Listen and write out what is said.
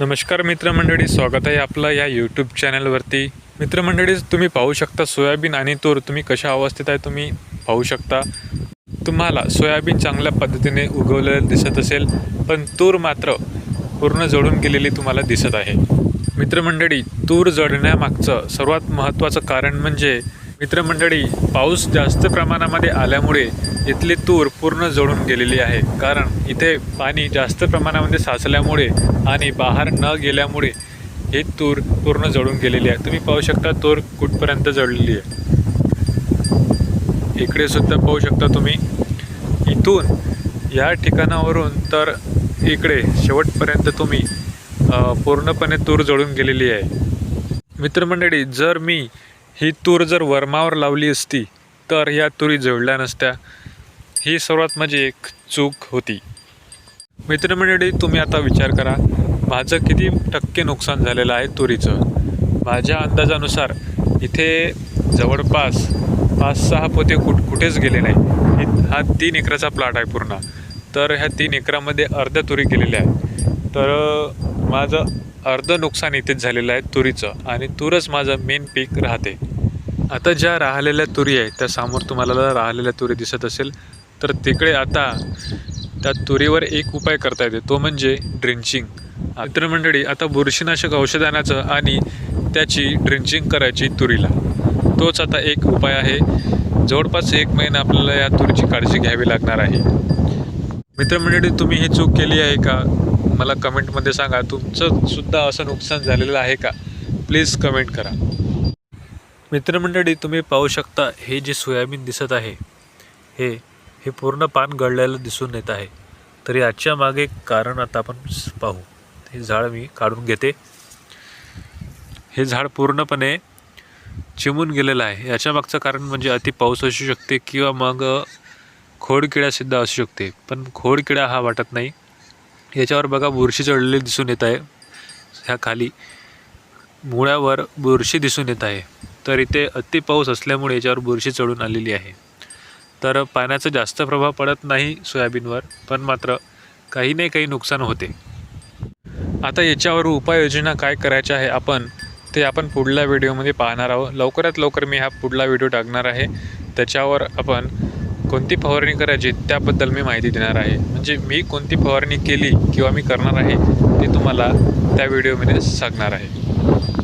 नमस्कार मित्रमंडळी स्वागत आहे आपलं या यूट्यूब चॅनलवरती मित्रमंडळी तुम्ही पाहू शकता सोयाबीन आणि तूर. तुम्ही कशा अवस्थेत आहे तुम्ही पाहू शकता. तुम्हाला सोयाबीन चांगल्या पद्धतीने उगवलेलं दिसत असेल पण तूर मात्र पूर्ण जळून गेलेली तुम्हाला दिसत आहे. मित्रमंडळी तूर जळण्यामागचं सर्वात महत्त्वाचं कारण म्हणजे मित्रमंडळी पाऊस जास्त प्रमाणामध्ये आल्यामुळे इथली तूर पूर्ण जळून गेलेली आहे. कारण इथे पाणी जास्त प्रमाणामध्ये साचल्यामुळे आणि बाहेर न गेल्यामुळे ही तूर पूर्ण जळून गेलेली आहे. तुम्ही पाहू शकता तूर कुठपर्यंत जळलेली आहे. इकडे सुद्धा पाहू शकता तुम्ही. इथून या ठिकाणावरून तर इकडे शेवटपर्यंत तुम्ही पूर्णपणे तूर जळून गेलेली आहे. मित्रमंडळी जर मी ही तूर जर वर्मावर लावली असती तर ह्या तुरी जळल्या नसत्या. ही सर्वात माझी एक चूक होती. मित्रमंडळी तुम्ही आता विचार करा माझं किती टक्के नुकसान झालेलं आहे तुरीचं? माझ्या अंदाजानुसार इथे जवळपास पाच सहा पोते कुठ कुठेच गेले नाही. हा तीन एकराचा प्लॉट आहे पूर्ण. तर ह्या तीन एकरामध्ये अर्ध्या तुरी गेलेल्या आहे तर माझं अर्धं नुकसान इथेच झालेलं आहे तुरीचं आणि तूरच माझं मेन पीक राहते. आता ज्या राहिलेल्या तुरी आहे त्या समोर तुम्हाला राहिलेल्या तुरी दिसत असेल तर तिकडे आता त्या तुरीवर एक उपाय करता येते तो म्हणजे ड्रिंचिंग मित्रमंडळी आता बुरशीनाशक औषध आणायचं आणि त्याची ड्रिंचिंग करायची तुरीला. तोच आता एक उपाय आहे. जवळपास एक महिना आपल्याला या तुरीची काळजी घ्यावी लागणार आहे. मित्रमंडळी तुम्ही ही चूक केली आहे का? मला कमेंटमध्ये सांगा तुमचं सुद्धा असं नुकसान झालेलं आहे का? प्लीज कमेंट करा. मित्रमंडळी तुम्ही पाहू शकता हे जे सोयाबीन दिसत आहे हे हे पूर्ण पान गळलेलं दिसून येत आहे. तर याच्या मागे कारण आता आपण पाहू. हे झाड मी काढून घेते. हे झाड पूर्णपणे चिमून गेलेलं आहे. याच्या मागचं कारण म्हणजे अति पाऊस असू शकते किंवा मग खोडकिडासुद्धा असू शकते. पण खोडकिडा हा वाटत नाही. याच्यावर बघा बुरशी चढलेली दिसून येत आहे. ह्या खाली मुळ्यावर बुरशी दिसून येत आहे. तर इथे अति पाऊस असल्यामुळे याच्यावर बुरशी चढून आलेली आहे. तर पाण्याचा जास्त प्रभाव पडत नाही सोयाबीनवर पण मात्र काही नाही काही नुकसान होते. आता याच्यावर उपाययोजना काय करायच्या आहे आपण ते आपण पुढल्या व्हिडिओमध्ये पाहणार आहोत. लवकरात लवकर मी हा पुढला व्हिडिओ टाकणार आहे. त्याच्यावर आपण कोणती फवारणी करायची त्याबद्दल मी माहिती देणार आहे. म्हणजे मी कोणती फवारणी केली किंवा मी करणार आहे ते तुम्हाला त्या व्हिडिओमध्ये सांगणार आहे.